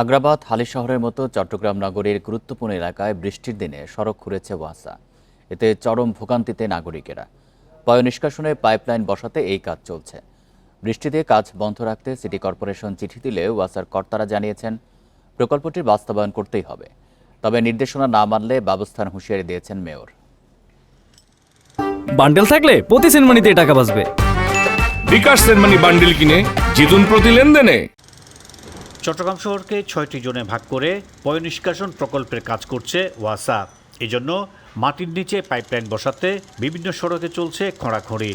আগ্রাবাদ হালি শহরের মতো চট্টগ্রাম নগরীর গুরুত্বপূর্ণ এলাকায় বৃষ্টির দিনে সড়ক খুঁড়েছে ওয়াসা। এতে চরম ভোগান্তিতে নাগরিকেরা। পয় নিষ্কাশনে পাইপলাইন বসাতে এই কাজ চলছে। বৃষ্টিতে কাজ বন্ধ রাখতে সিটি কর্পোরেশন চিঠি দিলে ওয়াসার কর্তারা জানিয়েছেন প্রকল্পটির বাস্তবায়ন করতেই হবে। তবে নির্দেশনা না মানলে ব্যবস্থার হুঁশিয়ারি দিয়েছেন মেয়র। বান্ডেল থাকলে প্রতি সেনমানিতে টাকা বাঁচবে। বিকাশ সেনমানি বান্ডিল কিনে জিতুন প্রতি লেনদেনে। চট্টগ্রাম শহরকে ছয়টি জোনে ভাগ করে পয়নিষ্কাশন প্রকল্পের কাজ করছে ওয়াসা। এজন্য মাটির নিচে পাইপলাইন বসাতে বিভিন্ন সড়কে চলছে খোঁড়াখড়ি।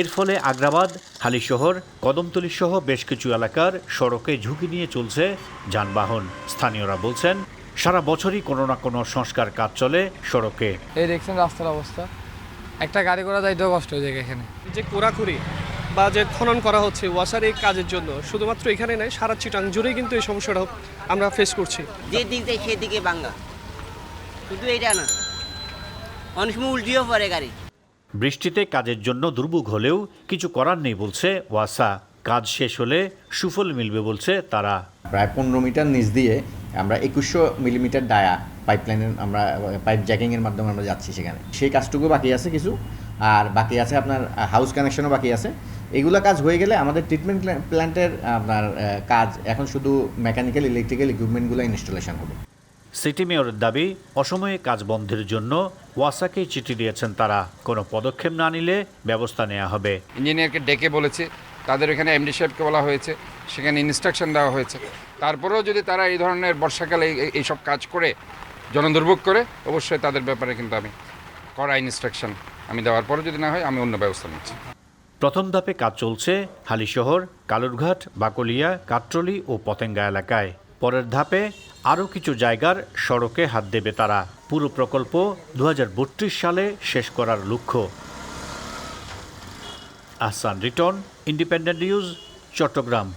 এর ফলে আগ্রাবাদ হালিশহর কদমতলী সহ বেশ কিছু এলাকার সড়কে ঝুঁকি নিয়ে চলছে যানবাহন। স্থানীয়রা বলছেন সারা বছরই কোনো না কোনো সংস্কার কাজ চলে সড়কে। এই দেখছেন রাস্তার অবস্থা। একটা গাড়ি করা যাইতেও কষ্ট হয়ে যায় এখানে। যে কোরাকুরি বা যে খনন করা হচ্ছে ওয়াসার এই কাজের জন্য। শুধুমাত্র এখানে নয় সারা চিটাং জুড়েই কিন্তু এই সমস্যাটা আমরা ফেস করছি। যে দিক থেকে সেদিকে বাঙ্গা। শুধু এটা না অনেক সময় উল্টিও পড়ে গাড়ি। বৃষ্টিতে কাজের জন্য দুর্ভোগ হলেও কিছু করার নেই বলছে ওয়াসা। কাজ শেষ হলে সুফল মিলবে বলছে তারা। প্রায় পনেরো মিটার নিচ দিয়ে আমরা একুশশো মিলিমিটার ডায়া পাইপলাইনের আমরা পাইপ জ্যাকিংয়ের মাধ্যমে আমরা যাচ্ছি সেখানে। সেই কাজটুকু বাকি আছে কিছু। আর বাকি আছে আপনার হাউস কানেকশনও বাকি আছে। এগুলো কাজ হয়ে গেলে আমাদের ট্রিটমেন্ট প্ল্যান্টের আপনার কাজ এখন শুধু মেকানিক্যাল ইলেকট্রিক্যাল ইকুইপমেন্টগুলো ইনস্টলেশন হবে। সিটি মেয়রের দাবি অসময়ে কাজ বন্ধের জন্য ওয়াসাকে চিঠি দিয়েছেন তারা। কোনো পদক্ষেপ না নিলে ব্যবস্থা নেওয়া হবে। ইঞ্জিনিয়ারকে ডেকে বলেছে তাদের এখানে এমডি সাহেবকে বলা হয়েছে সেখানে ইনস্ট্রাকশন দেওয়া হয়েছে। তারপরেও যদি তারা এই ধরনের বর্ষাকালে এই- এইসব কাজ করে জনদুর্ভোগ করে অবশ্যই তাদের ব্যাপারে কিন্তু আমি করা ইনস্ট্রাকশন আমি দেওয়ার পরে যদি না হয় আমি অন্য ব্যবস্থা নিচ্ছি। প্রথম ধাপে কাজ চলছে হালিশহর কালুরঘাট, বাকলিয়া, কাট্রলি ও পতেঙ্গা এলাকায়। পরের ধাপে আরও কিছু জায়গার সড়কে হাত দেবে তারা। পুরো প্রকল্প দু হাজার বত্রিশ সালে শেষ করার লক্ষ্য। Ahsan Riton, independent news, Chattogram.